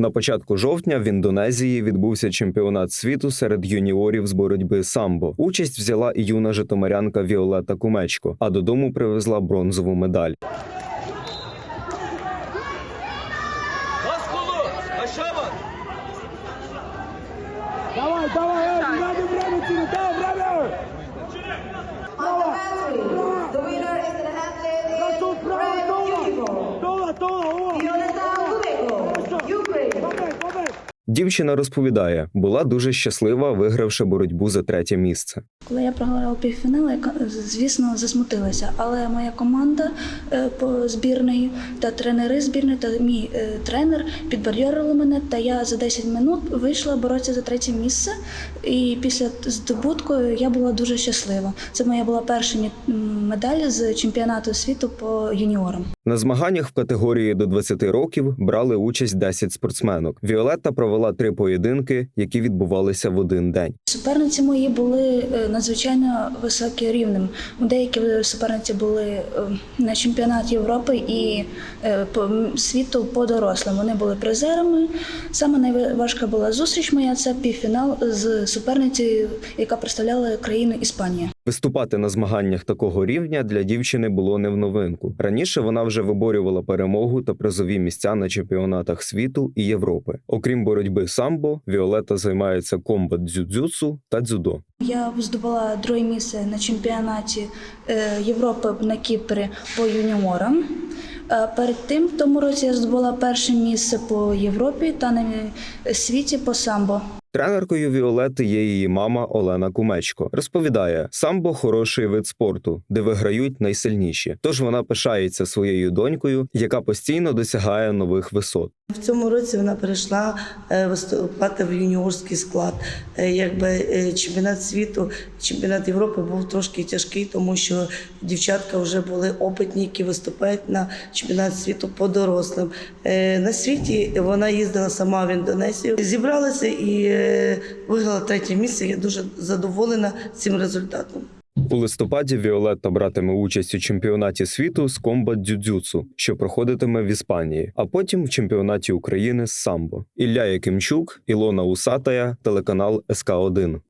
На початку жовтня в Індонезії відбувся чемпіонат світу серед юніорів з боротьби самбо. Участь взяла і юна житомирянка Віолета Кумечко, а додому привезла бронзову медаль. Давай, давай, Дівчина розповідає, була дуже щаслива, вигравши боротьбу за третє місце. Коли я програла півфінал, я, звісно, засмутилася. Але моя команда е, по збірної та тренери збірної та мій е, тренер підбадьорили мене. Та я за 10 минут вийшла боротися за третє місце. І після здобутку я була дуже щаслива. Це моя була перша медаль з чемпіонату світу по юніорам. На змаганнях в категорії до 20 років брали участь 10 спортсменок. Віолетта провела три поєдинки, які відбувалися в один день. Суперниці мої були е, надзвичайно високі рівнем. Деякі суперниці були е, на чемпіонаті Європи і е, світу по дорослим. Вони були призерами. Саме найважка була зустріч моя це півфінал з суперницею, яка представляла країну Іспанія. Виступати на змаганнях такого рівня для дівчини було не в новинку. Раніше вона вже виборювала перемогу та призові місця на чемпіонатах світу і Європи. Окрім боротьби самбо, Віолета займається комбат дзюдзюцу та дзюдо. Я здобула друге місце на чемпіонаті е, Європи на Кіпрі по юніорам. Е, Перед тим в тому році я здобула перше місце по Європі та на світі по самбо. Тренеркою Віолети є її мама Олена Кумечко. Розповідає, самбо хороший вид спорту, де виграють найсильніші. Тож вона пишається своєю донькою, яка постійно досягає нових висот. В цьому році вона перейшла е, виступати в юніорський склад. Е, Якби е, чемпіонат світу, чемпіонат Європи був трошки тяжкий, тому що дівчатка вже були опитні, які виступають на чемпіонат світу по дорослим. На світі вона їздила сама в Індонезію, зібралася і виграла третє місце. Я дуже задоволена цим результатом. У листопаді Віолетта братиме участь у чемпіонаті світу з комбат дзюдзюцу, що проходитиме в Іспанії, а потім в чемпіонаті України з самбо. Ілля Якимчук, Ілона Усатая, телеканал СК 1